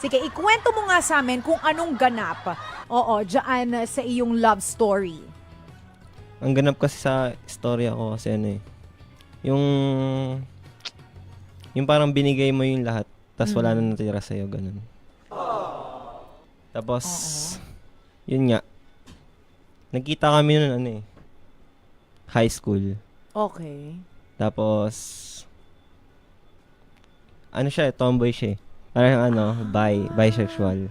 Sige, ikwento mo nga sa amin kung anong ganap. Oo, dyan sa iyong love story. Ang ganap kasi sa istorya ko kasi ano eh. Yung yung parang binigay mo yung lahat tapos wala na natira sa'yo, ganun. Tapos, yun nga. Nagkita kami nun ano eh. High school. Okay. Tapos, ano siya eh, tomboy siya eh. Parang ano, bi, bisexual.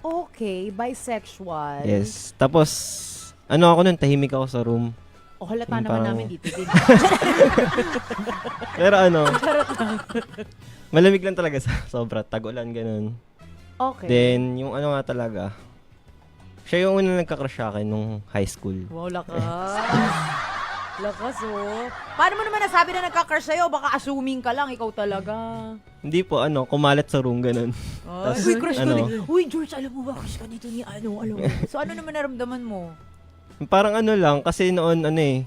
Okay, bisexual. Yes. Tapos, ano ako nun, tahimik ako sa room. O halata Yung naman parang- namin dito din. Pero ano, malamig lang talaga sa sobra, tag-ulan ganun. Okay. Then, yung ano nga talaga, siya yung unang nagka-crush sa akin nung high school. wow, lakas. lakas, oh. Paano mo naman nasabi na nagka-crush sa'yo? Baka assuming ka lang, ikaw talaga. Hindi po, ano, kumalat sa room, ganun. Ay, Tas, Uy, crush ko ano? rin. Uy, George, alam mo ba, crush ka nito ni ano, alam mo. So, ano naman naramdaman mo? Parang ano lang, kasi noon, ano eh,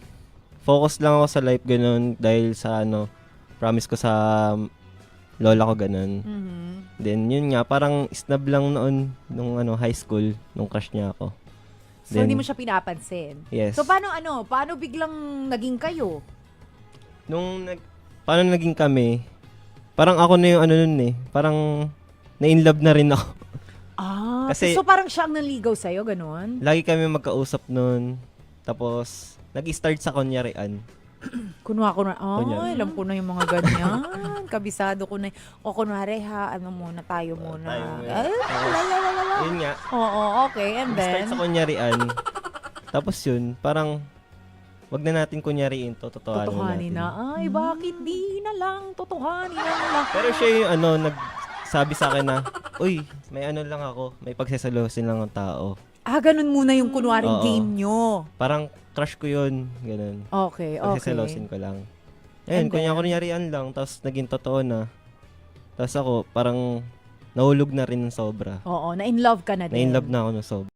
focus lang ako sa life, ganun, dahil sa, ano, promise ko sa lola ko, ganun. Mhm. Then, yun nga, parang snub lang noon, nung, ano, high school, nung crush niya ako. So, Then- hindi mo siya pinapansin. Yes. So, paano ano? Paano biglang naging kayo? Nung nag, paano naging kami, parang ako na yung ano nun eh, parang na-inlove na rin ako. Ah, Kasi- so parang siya ang nanligaw sa'yo, ganun? Lagi kami magkausap nun, tapos nag-start sa kunyarian. Kunwa ko na, ay, Kunyari. alam ko na yung mga ganyan. Kabisado ko na. O kunwari ha, ano muna, tayo muna. tayo muna. Ay, la, la, la, la, la. Yun nga, Oo, okay. And nag-start then, sa kunyarian. tapos yun, parang wag na natin kunyariin to, totohanin totohanin natin. na. Ay, bakit di na lang? Totohanin na lang. Pero siya yung ano, nagsabi sa akin na, Uy, may ano lang ako, may pagsasalosin lang ang tao. Ah, ganun muna yung kunwaring Oo. game nyo. Parang crush ko yun, ganun. Okay, okay. Pagsasalosin ko lang. And Ayun, kunya then? kunyarian lang, tapos naging totoo na. Tapos ako, parang nahulog na rin ng sobra. Oo, na-in love ka na din. Na-inlove na ako ng sobra.